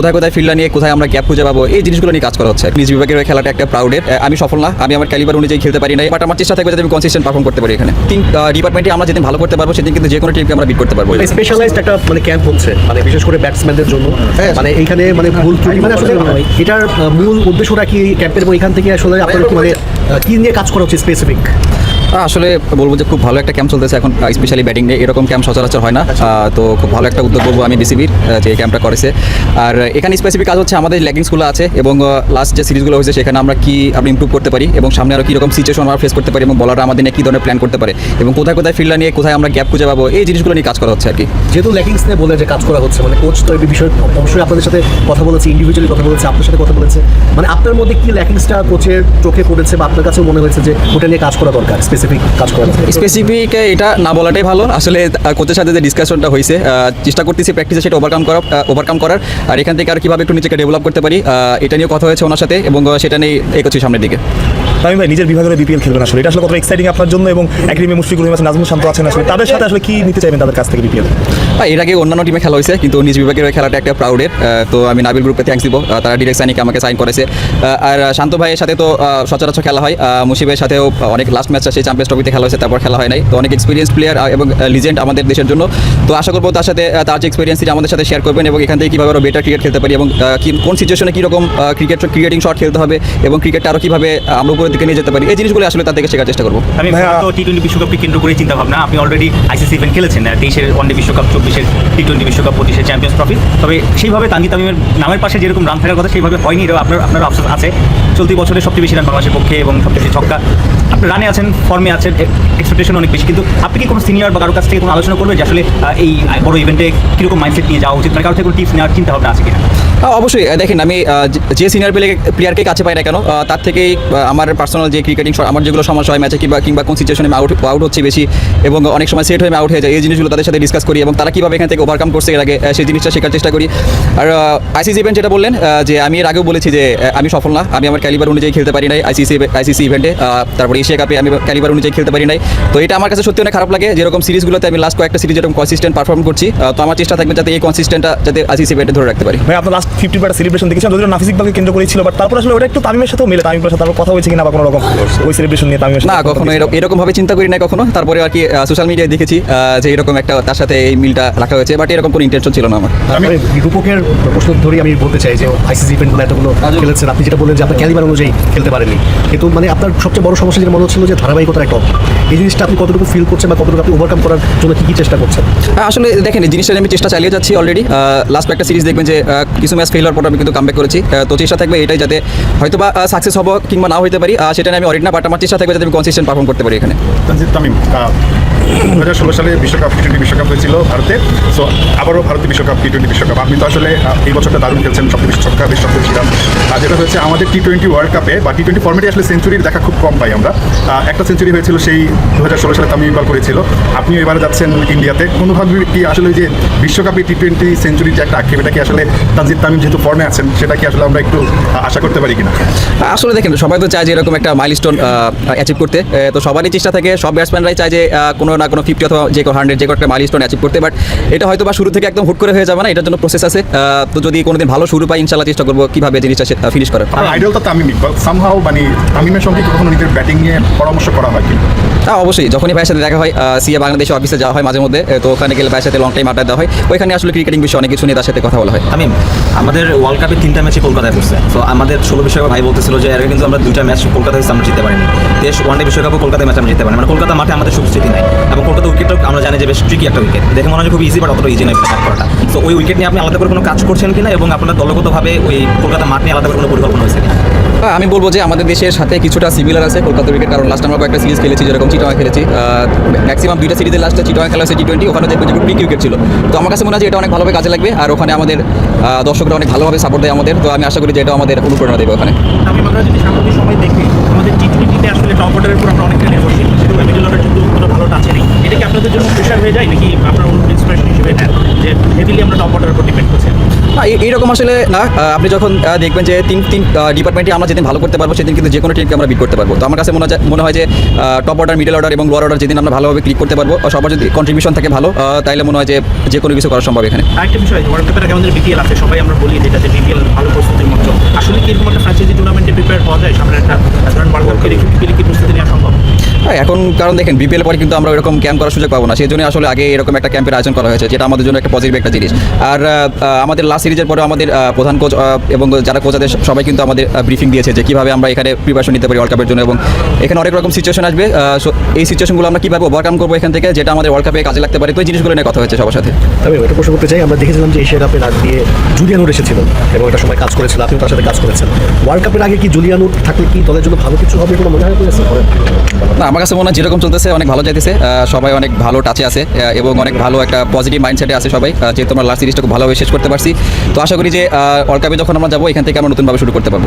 কোথায় কোথায় ফিল্ডার নিয়ে কোথায় আমরা গ্যাপ খুঁজে পাবো এই জিনিসগুলো নিয়ে কাজ করা হচ্ছে। নিজ বিভাগের হয়ে খেলাটা একটা প্রাউডের আমি সফল না আমি আমার ক্যালিবার অনুযায়ী খেলতে পারি নাই বাট আমার চেষ্টা থাকবে যাতে আমি কনসিস্টেন্ট পারফর্ম করতে পারি এখানে। তিন ডিপার্টমেন্টে আমরা যেদিন ভালো করতে পারব সেদিন কিন্তু যে কোনো টিমকে আমরা বিট করতে পারব। স্পেশালাইজড একটা মানে ক্যাম্প হচ্ছে মানে বিশেষ করে ব্যাটসম্যানদের জন্য। মানে এইখানে মানে ভুল ত্রুটি মানে আসলে এটার মূল উদ্দেশ্যটা কি ক্যাম্পের এবং এখান থেকে আসলে আপনার কি মানে কি নিয়ে কাজ করা হচ্ছে স্পেসিফিক আসলে বলব যে খুব ভালো একটা ক্যাম্প চলতেছে এখন স্পেশালি ব্যাটিং নিয়ে। এরকম ক্যাম্প সচরাচর হয় না। তো খুব ভালো একটা উদ্যোগ বলব আমি বিসিবির যে ক্যাম্পটা করেছে। আর এখানে স্পেসিফিক কাজ হচ্ছে আমাদের ল্যাগিংসগুলো আছে এবং লাস্ট যে সিরিজগুলো হয়েছে সেখানে আমরা কি আপনি ইমপ্রুভ করতে পারি এবং সামনে আরও কীরকম সিচুয়েশন আমরা ফেস করতে পারি এবং বলাররা আমাদের নিয়ে কী ধরনের প্ল্যান করতে পারে এবং কোথায় কোথায় ফিল্ডার নিয়ে কোথায় আমরা গ্যাপ খুঁজে পাবো, এই জিনিসগুলো নিয়ে কাজ করা হচ্ছে আর কি। যেহেতু ল্যাকিংস নিয়ে বলে যে কাজ করা হচ্ছে মানে কোচ তো এই বিষয়ে অবশ্যই আপনাদের সাথে কথা বলেছে ইন্ডিভিজুয়ালি কথা বলেছে, আপনার সাথে কথা বলেছে। মানে আপনার মধ্যে কি ল্যাকিংসটা কোচের চোখে পড়েছে বা আপনার কাছেও মনে হয়েছে যে ওটা নিয়ে কাজ করা দরকার স্পেসিফিক কাজ করা দরকার স্পেসিফিক এটা না বলাটাই ভালো। আসলে কোচের সাথে যে ডিসকাশনটা হয়েছে চেষ্টা করতেছি প্র্যাকটিসে সেটা ওভারকাম করা ওভারকাম করার। আর এখান থেকে আর কীভাবে একটু নিজেকে ডেভেলপ করতে পারি এটা নিয়ে কথা হয়েছে ওনার সাথে এবং সেটা নিয়ে এগোচ্ছি সামনের দিকে। তামিম ভাই নিজের বিভাগের বিপিএল খেলবেন আসলে। এটা আসলে কতটা এক্সাইটিং আপনার জন্য এবং একরিমে মুশফিকুর রহিম আছেন নাজমুল শান্ত আছেন আসলে। তাদের সাথে আসলে কি নিতে চাইবেন তাদের কাছ থেকে বিপিএল এর আগে অন্যান্য টিমে খেলা হয়েছে কিন্তু নিজ বিভাগের খেলাটা একটা প্রাউডের তো আমি নাবিল গ্রুপে থ্যাঙ্কস দিব। তারা ডিরেক্ট সাইনিকে আমাকে সাইন করেছে। আর শান্ত ভাইয়ের সাথে তো সচরাচর খেলা হয়। মুশিবের সাথেও অনেক লাস্ট ম্যাচটা সেই চ্যাম্পিয়ন্স ট্রফিতে খেলা হয়েছে তারপর খেলা হয় নাই। তো অনেক এক্সপিরিয়েন্স প্লেয়ার এবং লিজেন্ড আমাদের দেশের জন্য। তো আশা করব তার সাথে তার যে এক্সপিরিয়েন্স আমাদের সাথে শেয়ার করবেন এবং এখান থেকে কীভাবে আরও বেটার ক্রিকেট খেলতে পারি এবং কি- কোন সিচুয়েশনে কীরকম ক্রিকেট ক্রিকেটিং শট খেলতে হবে এবং ক্রিকেটটা আরও কীভাবে আমরা উপরের দিকে নিয়ে যেতে পারি। এই জিনিসগুলো আসলে তার থেকে শেখার চেষ্টা করব। আমি টি টোয়েন্টি বিশ্বকাপকে কেন্দ্র করে চিন্তা ভাবনা। আপনি অলরেডি আইসিসি ইভেন্ট খেলেছেন তেইশের ওয়ানডে বিশ্বকাপ চব্বিশের টি টোয়েন্টি বিশ্বকাপ পঁচিশের চ্যাম্পিয়ন্স ট্রফি তবে সেইভাবে তানজিদ তামিমের নামের পাশে যেরকম রান থাকার কথা সেইভাবে হয়নি আপনার আপনার আফসোস আছে। চলতি বছরে সবচেয়ে বেশি রান বাংলাদেশের পক্ষে এবং সবচেয়ে বেশি ছক্কা আপনি রানে আছেন ফর্মে আছেন এক্সপেকটেশন অনেক বেশি। কিন্তু আপনি কি কোনো সিনিয়র বা কারোর কাছ থেকে কোনো আলোচনা করবে যে আসলে এই বড় ইভেন্টে কীরকম মাইন্ডসেট নিয়ে যাওয়া উচিত? মানে কারোর থেকে কোনো টিপস নেওয়ার চিন্তা ভাবনা আছে কিনা? অবশ্যই দেখেন আমি যে- সিনিয়র প্লে প্লেয়ারকে কাছে পাই না কেন তার থেকেই আমার পার্সোনাল যে ক্রিকেটিং আমার যেগুলো সমস্যা হয় ম্যাচে কিংবা কিংবা কোন সিচুয়েশনে আমি আউট আউট হচ্ছে বেশি, এবং অনেক সময় সেট হয়ে আউট হয়ে যায় এই জিনিসগুলো তাদের সাথে ডিসকাস করি এবং তারা কীভাবে এখান থেকে ওভারকাম করছে এর আগে সেই জিনিসটা শেখার চেষ্টা করি। আর আইসিসি ইভেন্ট যেটা বললেন যে আমি এর আগেও বলেছি যে আমি সফল না, আমি আমার ক্যালিবার অনুযায়ী খেলতে পারি নাই আইসিসি আইসিসি ইভেন্টে তারপরে এশিয়া কাপে আমি ক্যালিবার অনুযায়ী খেলতে পারি নাই। তো এটা আমার কাছে সত্যি অনেক খারাপ লাগে, যেরকম সিরিজগুলোতে আমি লাস্ট কয়েকটা সিরিজ যেরকম কনসিস্টেন্ট পারফর্ম করছি তো আমার চেষ্টা থাকবে যাতে এই কনসিস্টেন্টটা যাতে আইসিসি ইভেন্টে ধরে রাখতে পারি। ভাই, আপনার লাস্ট ফিফটি পার্ট সেলিব্রেশন দেখেছেন যদিও নাফিস ইকবালকে কেন্দ্র করেই ছিল বাট তারপর আসলে ওটা একটু তামিমের সাথেও মিলে। তামিমের সাথে তারপর কথা হয়েছে কিনা বা কোনো রকম ওই সেলিব্রেশন নিয়ে তামিমের সাথে না কখনো? এরকম এরকম ভাবে চিন্তা করি না কখনো। তারপরে আর কি সোশ্যাল মিডিয়ায় দেখেছি যে এরকম একটা তার সাথে এই মিলটা রাখা হয়েছে বাট এরকম কোনো ইন্টেনশন ছিল না আমার। আমি রূপকের প্রশ্ন ধরেই আমি বলতে চাই যে আইসিসি ইভেন্টগুলো এতগুলো খেলেছেন আপনি যেটা বললেন যে আপনার ক্যালিবার অনুযায়ী খেলতে পারেননি। কিন্তু মানে আপনার সবচেয়ে বড় সমস্যা যেটা মনে হচ্ছিল যে ধারাবাহিকতার একটা এই জিনিসটা আপনি কতটুকু ফিল করছেন বা কতটুকু আপনি ওভারকাম করার জন্য কি কি চেষ্টা করছেন? আসলে দেখেন এই জিনিসটা আমি চেষ্টা চালিয়ে যাচ্ছি অলরেডি লাস্ট একটা সিরিজ দেখবেন যে কিছু ম্যাচ ফেল হওয়ার পর আমি কিন্তু কামব্যাক করেছি। তো চেষ্টা থাকবে এটাই যাতে হয়তো বা সাকসেস হব কিংবা না হইতে পারি। সেটা আমি অরিটনা না বাট চেষ্টা থাকবে যাতে আমি কনসিস্টেন্ট পারফর্ম করতে পারি এখানে। দু হাজার ষোলো সালে বিশ্বকাপ টি টোয়েন্টি বিশ্বকাপ হয়েছিল ভারতে। সো আবারও ভারতীয় বিশ্বকাপ টি টোয়েন্টি বিশ্বকাপ। আপনি তো আসলে এই বছরটা দারুণ খেলছেন, সবচেয়ে বিশ্বকাপ ছক্কা, বেশ আমাদের টি টোয়েন্টি ওয়ার্ল্ড কাপে বা টি টোয়েন্টি ফর্মেটে আসলে সেঞ্চুরির দেখা খুব কম পাই আমরা। একটা সেঞ্চুরি হয়েছিল সেই দু হাজার ষোলো সালে তামিম ইকবাল করেছিল। আপনি এবারে যাচ্ছেন ইন্ডিয়াতে। কোনোভাবে কি আসলে যে বিশ্বকাপে টি টোয়েন্টি সেঞ্চুরির যে একটা আক্ষেপ, এটা কি আসলে তানজিদ তামিম যেহেতু ফর্মে আছেন, সেটা কি আসলে আমরা একটু আশা করতে পারি কিনা? আসলে দেখেন, সবাই তো চায় যে এরকম একটা মাইলস্টোন অ্যাচিভ করতে। তো সবারই চেষ্টা থাকে, সব ব্যাটসম্যানরাই চায় যে কোনো না কোনো ফিফটি অথবা যে কোনো হান্ড্রেড যে কোনো একটা মাইলস্টোন অ্যাচিভ করতে। বাট এটা হয়তো বা শুরু থেকে একদম হুট করে হয়ে যাবে না, এটার জন্য প্রসেস আছে। তো যদি কোনোদিন ভালো শুরু পাই ইনশাল্লাহ চেষ্টা করব কীভাবে জিনিসটা ফিনিশ করার। আইডল তো তামিম ইকবাল। সামহাও মানে তামিমের সঙ্গে কখনো নিজের ব্যাটিং নিয়ে পরামর্শ করা হয় হ্যাঁ অবশ্যই যখনই ভাইয়ের সাথে দেখা হয় সিএ বাংলাদেশে অফিসে যাওয়া হয় মাঝে মধ্যে তো ওখানে গেলে ভাইয়ের সাথে লং টাইম আড্ডা দেওয়া হয়। ওইখানে আসলে ক্রিকেটিং বিষয়ে অনেক কিছু নিয়ে তার সাথে কথা বলা হয়। তামিম আমাদের ওয়ার্ল্ড কাপে তিনটা ম্যাচে কলকাতায় পড়ছে। তো আমাদের ষোলো বিশ্বকাপে ভাই বলতেছিল যে এর আগে কিন্তু আমরা দুইটা ম্যাচ কলকাতায় আমরা জিততে পারিনি। দেশ ওয়ান ডে বিশ্বকাপে কলকাতায় ম্যাচ আমরা জিততে পারি মানে কলকাতা মাঠে আমাদের সুস্থিতি নাই। এবং কলকাতা উইকেটটাও আমরা জানি যে বেশ ট্রিকি একটা উইকেট দেখে মনে হয় খুব ইজি বাট অতটা ইজি নয় করাটা। তো ওই উইকেট নিয়ে আপনি আলাদা করে কোনো কাজ করছেন কিনা? এবং আপনার দলগতভাবে ওই কলকাতা মাঠ নিয়ে আলাদা করে কোনো পরিকল্পনা হয়েছে হ্যাঁ, আমি বলব যে আমাদের দেশের সাথে কিছুটা সিমিলার আছে কলকাতা উইকেট কারণ লাস্ট আমরা কয়েকটা সিরিজ খেলেছি যেরকম চিটংয়ে খেলেছি ম্যাক্সিমাম দুইটা সিরিজের লাস্টে চিটংয়ে খেলা হয়েছে টি টোয়েন্টি ওখানে দেখবেন যে প্রি উইকেট ছিল। তো আমার কাছে মনে হয় যে এটা অনেক ভালোভাবে কাজে লাগবে আর ওখানে আমাদের দর্শকরা অনেক ভালোভাবে সাপোর্ট দেয় আমাদের তো আমি আশা করি যে এটা আমাদের অনুপ্রেরণা দেবে ওখানে। আমি আমরা যদি সাম্প্রতিক সময় দেখি আমাদের টি টোয়েন্টিতে আসলে টপ অর্ডারের উপর আমরা অনেকটা নির্ভরশীল সেটা মিডল অর্ডার কিন্তু কোনো ভালো টাচে নেই। এটা কি আপনাদের জন্য প্রেশার হয়ে যায় নাকি আপনার ইন্সপিরেশন হিসেবে নেন? যে হেভিলি আমরা টপ এইরকম আসলে না আপনি যখন দেখবেন যে তিন তিন ডিপার্টমেন্টে আমরা যেদিন ভালো করতে পারব, সেদিন কিন্তু যে কোনো টিমকে আমরা বিট করতে পারব। তো আমার কাছে মনে হয় মনে হয় যে টপ অর্ডার মিডল অর্ডার এবং লোয়ার অর্ডার যেদিন আমরা ভালোভাবে ক্লিক করতে পারব সবার যদি কন্ট্রিবিউশন থাকে ভালো তাহলে মনে হয় যে যে কোনো কিছু করা সম্ভব এখানে। আরেকটা বিষয় ওয়ার্ল্ড কাপের আগে আমাদের বিপিএল আছে, সবাই আমরা বলি যেটাতে বিপিএল ভালো প্রস্তুতির মতো আসলে কি এরকম একটা ফ্র্যাঞ্চাইজি টুর্নামেন্টে প্রিপেয়ার হওয়া যায়? সামনে একটা ওয়ার্ল্ড কাপ এখন কারণ দেখেন বিপিএল পরে কিন্তু আমরা এরকম ক্যাম্প করার সুযোগ পাবো না। সেই জন্য আসলে আগে এরকম একটা ক্যাম্পের আয়োজন করা হয়েছে যেটা আমাদের জন্য একটা পজিটিভ একটা জিনিস। আর আমাদের লাস্ট সিরিজের পরে আমাদের প্রধান কোচ এবং যারা কোচ আছে সবাই কিন্তু আমাদের ব্রিফিং দিয়েছে যে কীভাবে আমরা এখানে প্রিপারেশন নিতে পারি ওয়ার্ল্ড কাপের জন্য। এবং এখানে অনেক রকম সিচুয়েশন আসবে এই সিচুয়েশনগুলো আমরা কীভাবে ওভারকাম করব এখান থেকে যেটা আমাদের ওয়ার্ল্ড কাপে কাজে লাগতে পারে তো এই জিনিসগুলো নিয়ে কথা হয়েছে সবার সাথে। আমি এটা প্রশ্ন করতে চাই আমরা দেখেছিলাম যে এশিয়া কাপের আগ দিয়ে জুলিয়ানুর এসেছিল এবং একটা সময় কাজ করেছিল আপনিও তার সাথে কাজ করেছেন। ওয়ার্ল্ড কাপের আগে কি জুলিয়ানুর থাকলে কি দলের জন্য ভালো কিছু হবে কোনো মনে হয় না আমার কাছে মনে হয়, যেরকম চলতেছে, অনেক ভালো যাইতেছে। সবাই অনেক ভালো টাচে আছে এবং অনেক ভালো একটা পজিটিভ মাইন্ডসেটে আছে সবাই। যেহেতু আমরা লাস্ট সিরিজটা খুব ভালোভাবে শেষ করতে পারছি। তো আশা করি যে ওয়ার্ল্ড কাপে যখন আমরা যাব, এখান থেকে আমরা নতুনভাবে শুরু করতে পারব।